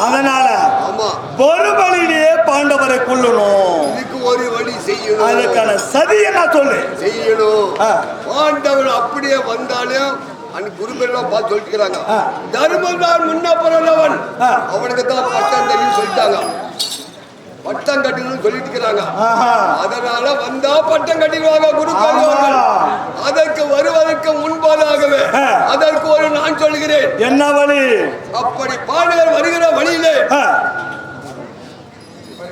அதனால வழியிலேயே பாண்டவரை கொல்லணும். இதுக்கு ஒரு வழி செய்யணும். அதுக்கான சதி என்ன சொல்லு? செய்யணும். ஆ. பாண்டவன் அப்படியே வந்தாலும் அன்னைக்கு குருபெல்லாம் பார்த்து சொல்லிக்கிறாங்க ஆ. தர்மம் தான் முன்ன பிறந்தவன் ஆ. அவனுக்கு தான் பட்டம் தெரியும் சொல்லிட்டாங்க. பட்டம் கட்டணும்னு சொல்லிட்டு இருக்கிறாங்க. அதனால வந்தா பட்டம் கட்டிடுவாங்க குரு அதற்கு வருவதற்கு முன்பதாகவே. அதற்கு ஒரு நான் சொல்கிறேன். என்ன அப்படி பாண்டவர் வருகிற வழியிலே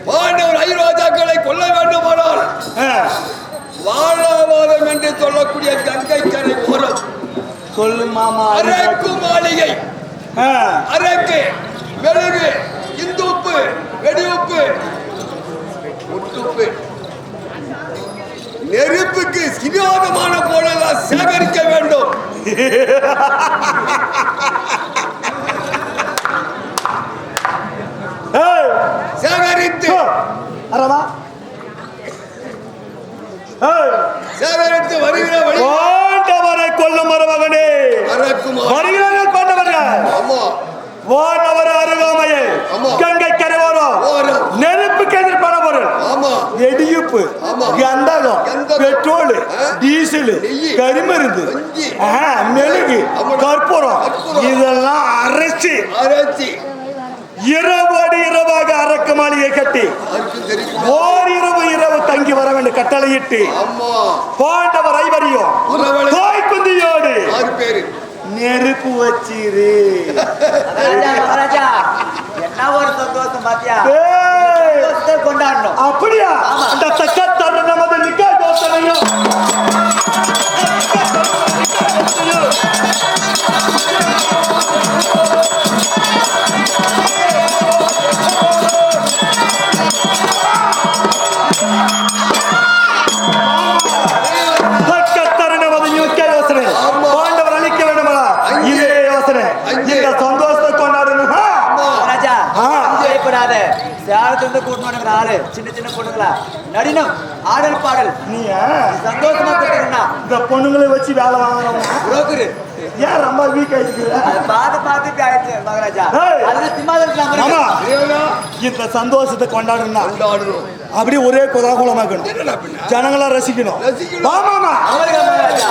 பாண்டவர் ஐரோஜாக்களை கொல்ல வேண்டுமானால் வாழாவாதம் என்று சொல்லக்கூடிய கங்கை கரை ஓரம் சொல்லு மாமா அரக்கு மாளிகை அரக்கு மெழுகு இந்துப்பு வெடியுப்பு முத்துப்பு நெருப்புக்கு சிறியாதமான போலெல்லாம் சேகரிக்க வேண்டும் ஏய், சேகரித்து ஓ, அரவா பாண்டவரை கொல்லும் மருமகனே. வருகிறார்கள் பாண்டவர்கள் ஆமா வானவர் அருகாமையே. கங்கை கரைவோரம் ஓரம். நெருப்புக்கு எதிர்ப்பான பொருள் ஆமா. கந்தகம். பெட்ரோல். டீசல். கரிமருந்து மெழுகு கற்பூரம். இதெல்லாம் அரைச்சு அரைச்சி இரவோடு இரவாக அரக்கு மாளிகை கட்டி ஓரிரவு இரவு தங்கி வர வேண்டும் கட்டளையிட்டு பாண்டவர் ஐவரையும் குந்தியோடு ஆறு பேரு. நெருப்பு வச்சிரு. அப்படியா? அந்த தக்க தரு நமது நிக்க யோசனையும் சின்ன சின்ன பொண்ணுங்களா? நடினம் ஆடல் பாடல். நீ சந்தோஷமா கொடுத்துருந்தா இந்த பொண்ணுங்களை வச்சு வேலை வாங்கணும்? புரோக்கரு. ஏன் ரொம்ப வீக் அதை பார்த்து பார்த்து இப்படி ஆயிடுச்சு மகாராஜா. அதுல தேவனா இந்த சந்தோஷத்தை கொண்டாடணும் கொண்டாடணும் அப்படியே ஒரே குதாகுலமாக்கணும். ஜனங்களா ரசிக்கணும். அமருங்க மகாராஜா.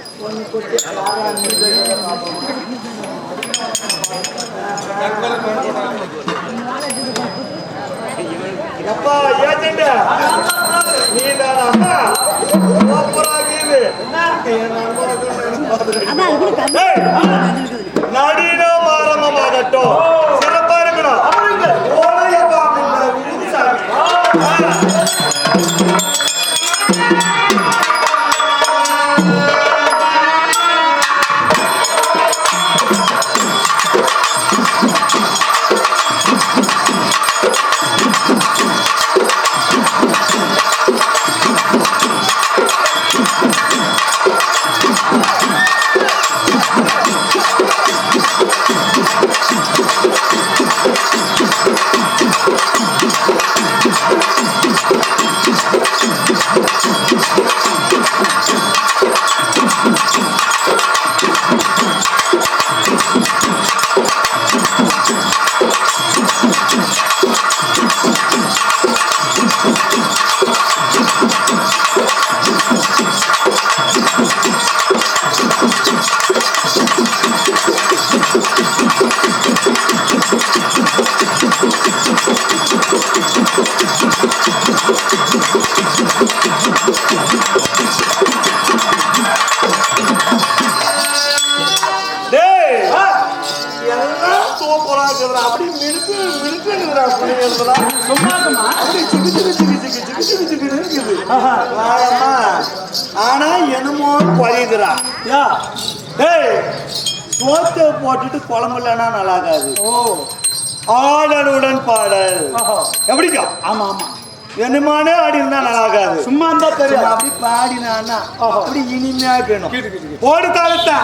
அப்பா ஏஜென்ட் நீ தானா சூப்பரா இருக்குது சூப்பரா இருக்குதுடா அப்படி மினுக்கு மினுக்குதுடா புள்ளைங்களா சும்மாக்குமா? அப்படி சிக்கு சிக்கு சிக்கு சிக்கு சிக்கு சிக்கு சிக்கு இருக்குது. ஆஹா. வாயம்மா. ஆனா என்னமோ குறையுதுடா யா. டேய் சோத்தை போட்டுட்டு குழம்பு இல்லைன்னா நல்லா இருக்காது ஓ. ஆடலுடன் பாடல். எப்படிக்கா? ஆமா ஆமா. என்னமானே ஆடி இருந்தா நல்லா இருக்காது சும்மா இருந்தா தெரியாது. அப்படி பாடினான்னா ஆஹா. அப்படி இனிமையா கிட்டு. போடு தாளத்தா.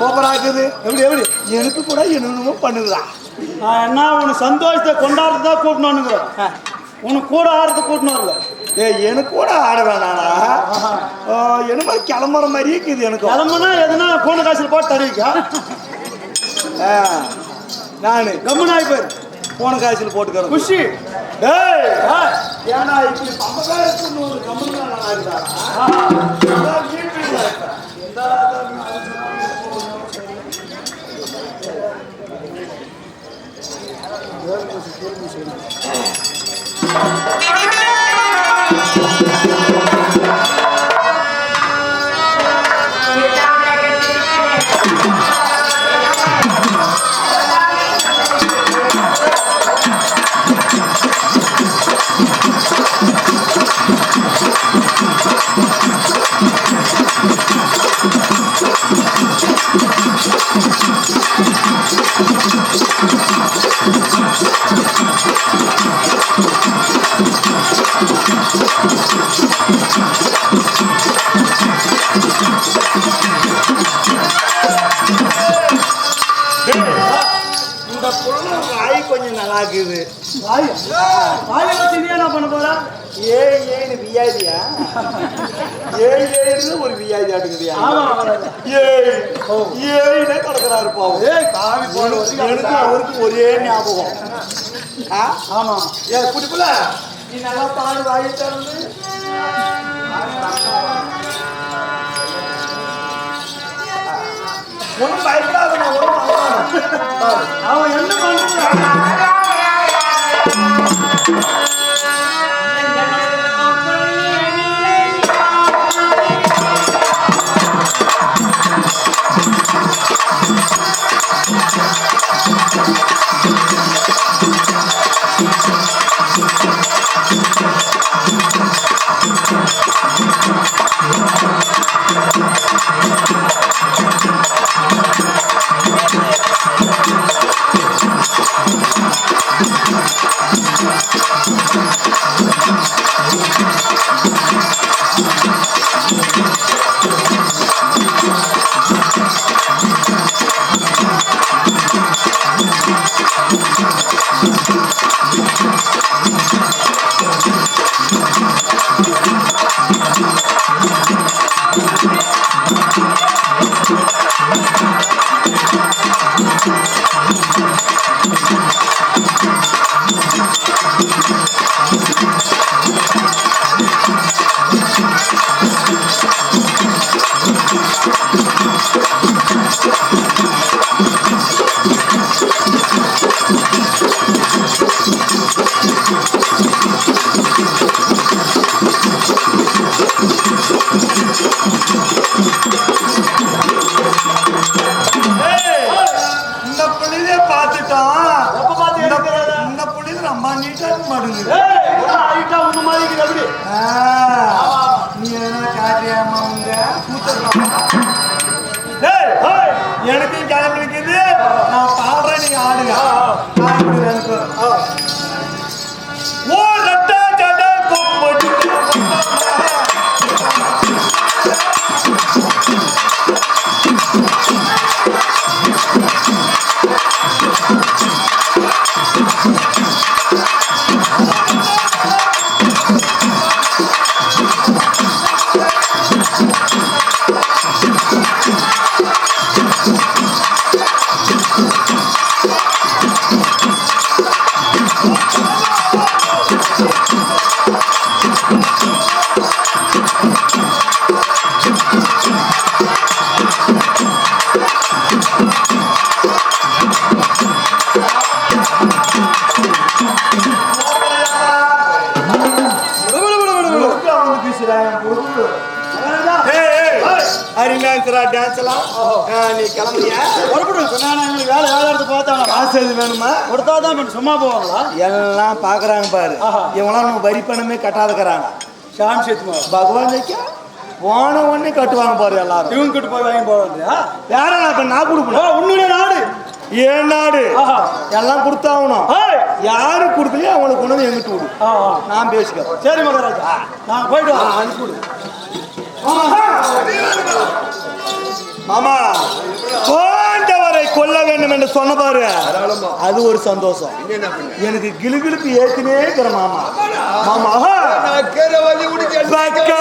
இருக்குது எப்படி எப்படி? எனக்கு கூட என்னென்னமோ பண்ணுதுடா. நான் என்ன உனக்கு சந்தோஷத்தை கொண்டாடுறதா கூட்டணுங்கிறேன் உனக்கு கூட ஆடுறது கூட்டணும் ஏய் எனக்கு கூட ஆட வேணாடா என்னமோ கிளம்புற மாதிரியே இருக்குது எனக்கு. கிளம்புனா எதுனா போன காசில் போட்டு தருவிக்கா? நானு. கம்முனாய் பேர் போன காய்ச்சல் போட்டுக்கிறேன். குஷி. டேய் ஏன்னா இப்படி ஒரு கம்பெனி நல்லா இருக்குதா ஆஹா. அதான் வீட்டுல இருக்கா. இந்த கொஞ்சம் நல்லா இருக்குது வாய். வாயை வச்சு நீ என்ன பண்ண போற? ஏய் ஏன்னு வியாதியா ஏன்னு ஒரு வியாதி ஆமா. ஏய் ஏய்னே கிடக்குறாரு பாவம். எனக்கு அவருக்கு ஒரே ஞாபகம்? ஆமா. ஏ குடிப்புல நீ நல்லா பாடு வாயை திறந்து. ஒன்றும் பயப்படாத. நான் அவன் என்ன பண்றான் Música இந்த புள்ளிலே பார்த்துட்டோம் பார்த்து இந்த- எடுக்கிறது? இந்த ரொம்ப நீட்டா மாடுங்குது நீ என்ன காட்டியாமா உங்க எனக்கும் கிளம்பி நான் பாடுறேன் நீ ஆடுங்க டான்ஸ்ரா டான்ஸ் எல்லாம் நீ. சொன்னானே, எங்களுக்கு வேலை வேலை எடுத்து பார்த்தாங்க. காசு எது வேணுமா? கொடுத்தாதான் இப்ப சும்மா போவாங்களா? எல்லாம் பாக்குறாங்க பாரு. இவங்களாம் நம்ம வரி பணமே கட்டாதுக்கிறாங்க சான்ஸ் எடுத்துமா பகவான் ஜெயிக்கா போன உடனே கட்டுவாங்க பாரு எல்லாரும். இவங்க கிட்ட போய் வாங்கி போவாங்க யாரா? நான் கொடுக்கணும். உன்னுடைய நாடு. ஏன் நாடு. எல்லாம் கொடுத்தாகணும். ஏய், யாரு கொடுக்கலையோ அவங்களுக்கு கொண்டு வந்து எங்கிட்டு விடு. நான் பேசிக்கிறேன். சரி மகாராஜா. நாங்க போயிட்டு வரோம் அனுப்பிவிடு ஆமா போன்றவரை கொல்ல வேண்டும் என்று சொன்ன பாரு. அது ஒரு சந்தோஷம். என்ன பண்ண? எனக்கு கிளுகிளுப்பு ஏத்துனே இருக்கிற மாமா. மாமா நான் கேர வழி குடிக்க பக்கா